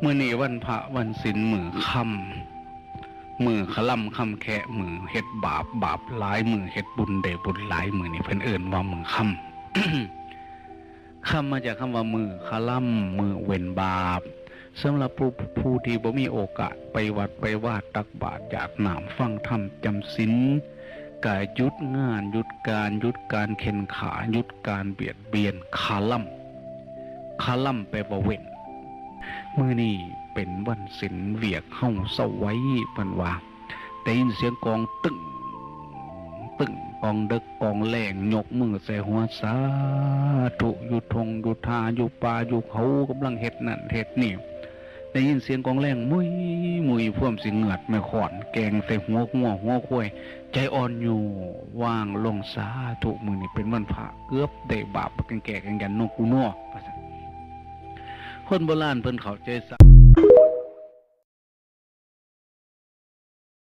เมื่อนี้วันพระวันศีลมือค่ำมือขล่ำคำแคะมือเฮ็ดบาปบาปหลายมือเฮ็ดบุญได้บุญหลายมือนี่เพิ่นเอิ้นว่ามือค่ำคำมาจากคำว่ามือขล่ำมือเว้นบาปสำหรับผู้ผู้ที่บ่มีโอกาสไปวัดไปวาดตักบาตรหยาดน้ำฟังธรรมจำศีลกายยุดงานหยุดการหยุดการเข็นขาหยุดการเบียดเบียนคาล่ำคาล่ำแปว่าเว้น มือนี่เป็นวันศิลเวียกเฮาเศร้าไว้เพิ่นว่าได้ยินเสียงกองตึงตึงกองเดึกกองแรงยกมือใส่หัวสาธุอยู่ทงอยู่ทาอยู่ป่าอยู่เขากำลังเฮ็ดนั่นเฮ็ดนี่ได้ยินเสียงกองแรงมุยมุยพ่วมสิเหงือดไม่ขอนแกงใส่หัวหัวหัวควย ใจอ่อนอยู่ว่างลงสาธุมือนี่เป็นวันพระเกือบได้บาปกันแก่กันยันนกกูนัวว่าซั่น คนโบราณเพิ่นเข้าใจซะ